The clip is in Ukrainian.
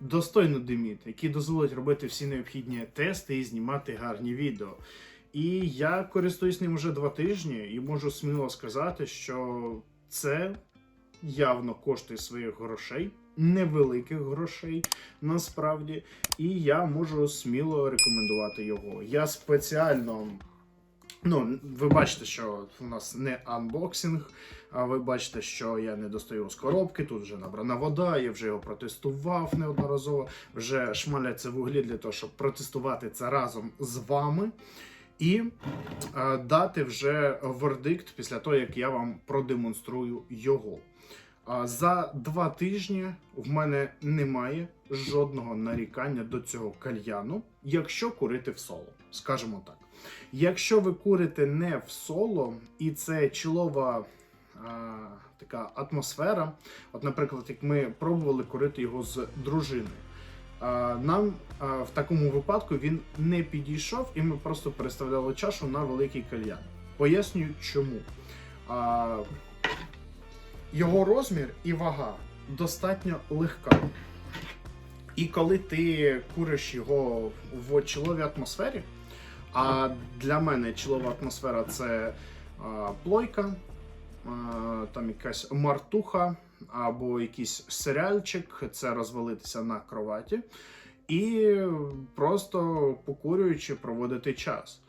достойно диміти, який дозволить робити всі необхідні тести і знімати гарні відео. І я користуюсь ним вже два тижні і можу сміло сказати, що це явно коштує своїх грошей, невеликих грошей насправді. І я можу сміло рекомендувати його. Я спеціально. Ну, ви бачите, що у нас не анбоксинг, а ви бачите, що я не достаю з коробки. Тут вже набрана вода, я вже його протестував неодноразово. Вже шмаляться вуглі для того, щоб протестувати це разом з вами. І е, дати вже вердикт після того, як я вам продемонструю його. За два тижні в мене немає жодного нарікання до цього кальяну, якщо курити в соло, скажімо так. Якщо ви курите не в соло, і це чолова а, така атмосфера, от, наприклад, як ми пробували курити його з дружиною. Нам в такому випадку він не підійшов, і ми просто переставляли чашу на великий кальян. Пояснюю, чому. Його розмір і вага достатньо легка. І коли ти куриш його в чоловій атмосфері, а для мене чолова атмосфера це а, плойка, а, там якась мартуха або якийсь серіальчик, це розвалитися на кроваті, і просто покурюючи проводити час.